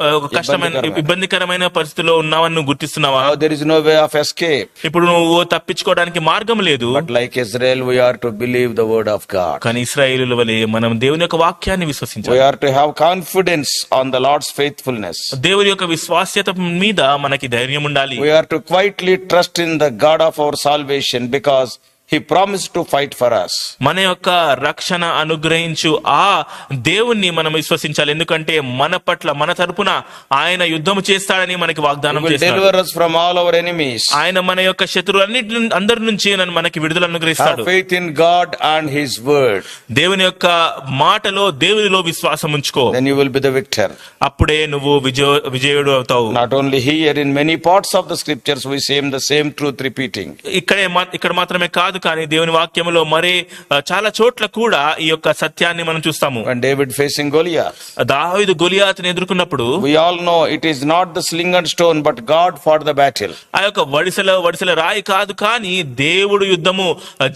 ఒక కష్టమైన ఇబ్బందికరమైన పరిస్థితిలో ఉన్నావని నువ్వు గుర్తిస్తున్నావా? దెర్ ఇస్ నో ఇప్పుడు నువ్వు తప్పించుకోవడానికి మార్గం లేదు. But like Israel we are to believe word of God కానీ ఇజ్రాయెల్ వలే మనం దేవుని యొక్క వాక్యాన్ని విశ్వసించాలి. We confidence on the Lord's దేవుని యొక్క విశ్వాస్యత మీద మనకి ధైర్యం ఉండాలి. Quietly trust in the God of our salvation because he promise to fight for us మన యొక్క రక్షణ అనుగ్రహించు ఆ దేవుణ్ణి మనం విశ్వసించాలి. ఎందుకంటే మన పట్ల మన తరపున ఆయన యుద్ధం చేస్తాడని మనకి వాగ్దానం ఆల్ అవర్ ఎనిమీస్ ఆయన మన యొక్క శత్రు అందరి నుంచి మనకి విడుదల అనుగ్రహిస్తాడు. Faith in God and his word దేవుని యొక్క మాటలో దేవునిలో విశ్వాసం ఉంచుకో. దెన్ బి ద విక్టర్ అప్పుడే నువ్వు విజయుడు అవుతావు. Not only here in many parts of the scriptures we same the same truth ఇక్కడ మాత్రమే కాదు కానీ దేవుని వాక్యములో మరే చాలా చోట్ల కూడా ఈ యొక్క సత్యాన్ని మనం చూస్తాము David facing Goliath, దావీదు గొలియాతుని ఎదుర్కొన్నప్పుడు we all know it is not the sling and stone, but God fought the battle. ఆ యొక్క వడిసెల వడిసెల రాయి కాదు కానీ దేవుడు యుద్ధము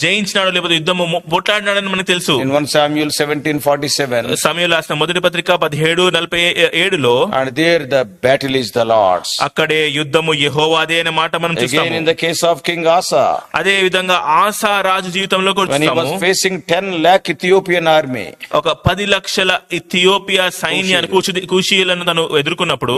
జయించినాడు లేకపోతే యుద్ధము పోట్లాడినాడని మనకు తెలుసు In 1 Samuel 17:47, సమయంలో రాసిన మొదటి పత్రిక పదిహేడు నలభై ఏడులో and there the battle is the Lord's. అక్కడే యుద్ధము యెహోవాదే అనే మాట మనం చూస్తాము in the case of King Asa, అదే విధంగా ఆసా రాజు జీవితంలో facing ten lakh Ethiopian army ఒక పది లక్షల ఇథియోపియా సైన్యాన్ని కుషీలను తను ఎదుర్కొన్నప్పుడు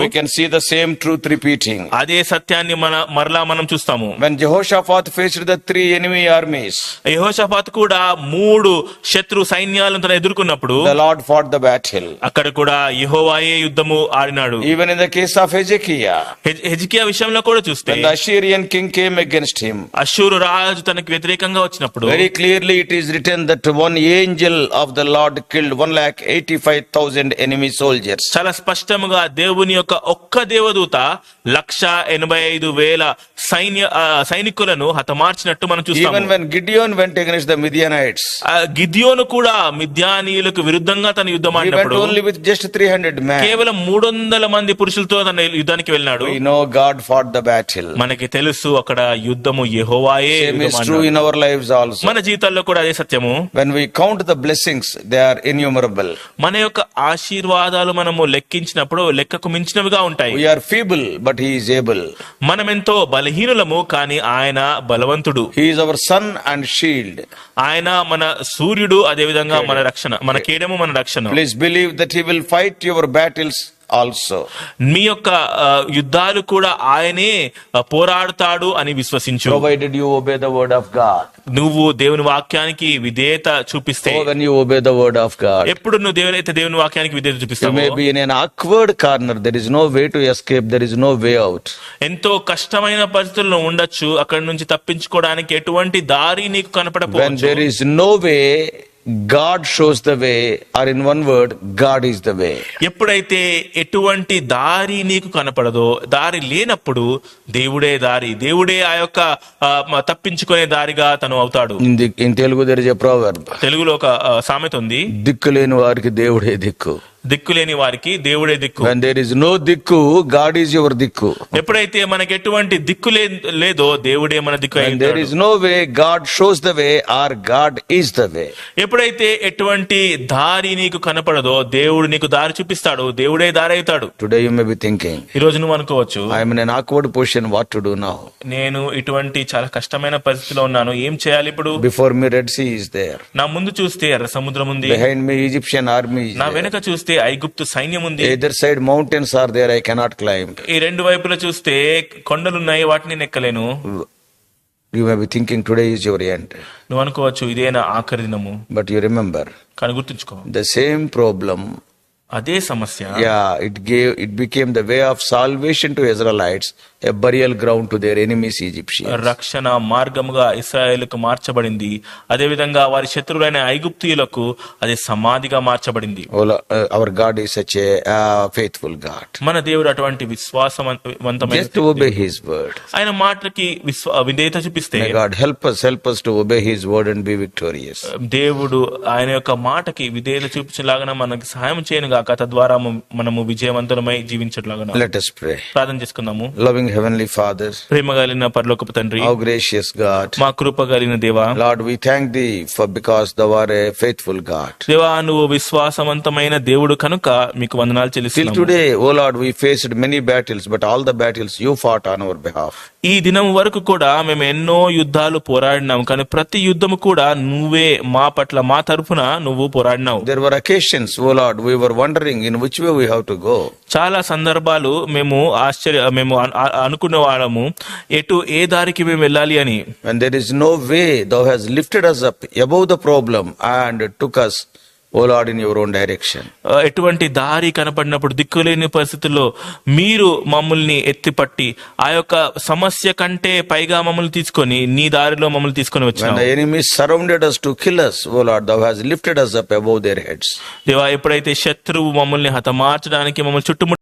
సేమ్ ట్రూత్ రిపీటింగ్ అదే సత్యాన్ని మన మరలా మనం చూస్తాము. Jehoshaphat faced the three enemy armies Jehoshaphat కూడా మూడు శత్రు సైన్యాలను తను ఎదుర్కొన్నప్పుడు ద ఫాట్ ద బ్యాటిల్ అక్కడ కూడా యెహోవాయే యుద్ధము ఆడినాడు. Even in the case of Hezekiah Hezekiah విషయంలో కూడా చూస్తే the Assyrian king came against him Ashur రాజు తనకి వ్యతిరేక ప్రత్యేకంగా వచ్చినప్పుడు very clearly it is return that one angel of the Lord killed one lakh eighty five thousand ఎనిమిది సోల్జర్స్ చాలా స్పష్టంగా దేవుని యొక్క ఒక్క దేవదూత లక్ష ఎనభై ఐదు వేల సైన్య సైనికులను హతమార్చినట్టు మనం చూస్తాం Gideon went against the Midianites Gideon కూడా మిథ్యానీయులకు విరుద్ధంగా తన యుద్ధం ఆడినప్పుడు ఓన్లీ విత్ జస్ట్ 300 మ్యాన్ కేవలం 300 మంది పురుషులతో తన యుద్ధానికి వెళ్ళాడు you know God fought the battle మనకి తెలుసు అక్కడ యుద్ధము యెహోవాయే యుద్ధం ఆడాడు our lives also. మన జీవితాల్లో కూడా అదే సత్యము When we count the blessings, they are innumerable. మన యొక్క ఆశీర్వాదాలు మనము లెక్కించినప్పుడు లెక్కకు మించినవిగా ఉంటాయి We are feeble, but He is able. మనమెంతో బలహీనులము కానీ ఆయన బలవంతుడు He is our sun and shield. ఆయన మన సూర్యుడు అదే విధంగా మన రక్షణ మన కేడము మన రక్షణ Please believe that He will fight your battles also మీ యొక్క యుద్ధాలు కూడా ఆయనే పోరాడుతాడు అని విశ్వసించు. Provided you obey the word of God నువ్వు దేవుని వాక్యానికి విధేత చూపిస్తే. వర్డ్ ఆఫ్ గాడ్ ఎప్పుడు నువ్వు దేవుని అయితే దేవుని వాక్యానికి విధేయత చూపిస్తావు? Awkward corner there is no way to escape there is no way out ఎంతో కష్టమైన పరిస్థితుల్లో ఉండొచ్చు. అక్కడ నుంచి తప్పించుకోవడానికి ఎటువంటి దారి నీకు కనపడకపోవచ్చు. No way God shows the way, or in one word, God is the way. ఎప్పుడైతే ఎటువంటి దారి నీకు కనపడదో దారి లేనప్పుడు దేవుడే దారి దేవుడే ఆ యొక్క తప్పించుకునే దారిగా తను అవుతాడు is a proverb. తెలుగులో ఒక సామెత ఉంది దిక్కు లేని వారికి దేవుడే దిక్కు దిక్కు లేని వారికి దేవుడే దిక్కు. నో దిక్కు గాడ్ ఈజ్ యువర్ దిక్కు. ఎప్పుడైతే మనకి ఎటువంటి దిక్కు లేదో దేవుడే మన దిక్కు no way God shows the way or God is the way ఎప్పుడైతే ఎటువంటి దారి నీకు కనపడదో దేవుడు నీకు దారి చూపిస్తాడు దేవుడే దారి అవుతాడు today you may be thinking ఈ రోజు నువ్వు అనుకోవచ్చు I am in awkward position what to do now నేను ఇటువంటి చాలా కష్టమైన పరిస్థితిలో ఉన్నాను ఏం చేయాలి ఇప్పుడు? Before me Red Sea is there నా ముందు చూస్తే ఎర్ర సముద్రం ఉంది. బిహైండ్ మీ ఈజిప్షియన్ ఆర్మీ నా వెనక చూస్తే ఐగుప్తు సైన్యం ఉంది Either side, mountains are there, I cannot climb. ఈ రెండు వైపులా చూస్తే కొండలున్నాయి వాటిని నెక్కలేను You may be thinking, today is your end. నువ్వు అనుకోవచ్చు ఇదే నా ఆఖరి దినము But you remember, కానీ గుర్తుంచుకో the same problem అదే సమస్య Yeah, it gave it became the way of salvation to Israelites, burial ground to their enemies Egyptians. రక్షణ మార్గముగా ఇస్రాయేల్కు మార్చబడింది అదే విధంగా వారి శత్రువులైన ఐగుప్తీయులకు అది సమాధిగా మార్చబడింది God is such a uh, faithful God. మన దేవుడు అటువంటి విశ్వాసవంతమైన to obey His word. ఆయన మాటకి విశ్వ విధేయత చూపిస్తే God help us, help us to obey His word and be victorious. దేవుడు ఆయన యొక్క మాటకి విధేయత చూపించలాగా మనకి సహాయం చేయను గాక తద్వారా మనము విజయవంతులమై జీవించట్లాగా Let us pray. ప్రార్థన చేసుకుందాము Loving Heavenly Father, ప్రేమ కలిగిన పరలోకపు తండ్రి how gracious God. మా కృప కలిగిన దేవా Lord, we thank thee for because thou art a faithful God. దేవా నువ్వు విశ్వాసవంతమైన దేవుడు కనుక మీకు వందనాలు Till చెల్లిస్తున్నాము today, O Lord, we faced many battles, but all the battles you fought on our behalf. ఈ దినం వరకు కూడా మేము ఎన్నో యుద్ధాలు పోరాడినాం కానీ ప్రతి యుద్ధము కూడా నువ్వే మా పట్ల మా తరఫున నువ్వు పోరాడినావు There were occasions, O Lord, we were wondering in which way we have to go. చాలా సందర్భాలు మేము ఆశ్చర్య మేము అను- అ- అనుకున్న వాళ్ళము ఎటు ఏ దారికి మేము వెళ్ళాలి అని? There is no way thou has lifted us up above the problem and took us O Lord in your direction ఎటువంటి దారి కనపడినప్పుడు దిక్కులేని పరిస్థితుల్లో మీరు మమ్మల్ని ఎత్తి పట్టి ఆ యొక్క సమస్య కంటే పైగా మమ్మల్ని తీసుకొని నీ దారిలో మమ్మల్ని తీసుకొని వచ్చారు enemy surrounded us to kill us O Lord thou has us up above heads దేవా ఎప్పుడైతే శత్రువు మమ్మల్ని హతమార్చడానికి మమ్మల్ని చుట్టుముట్టు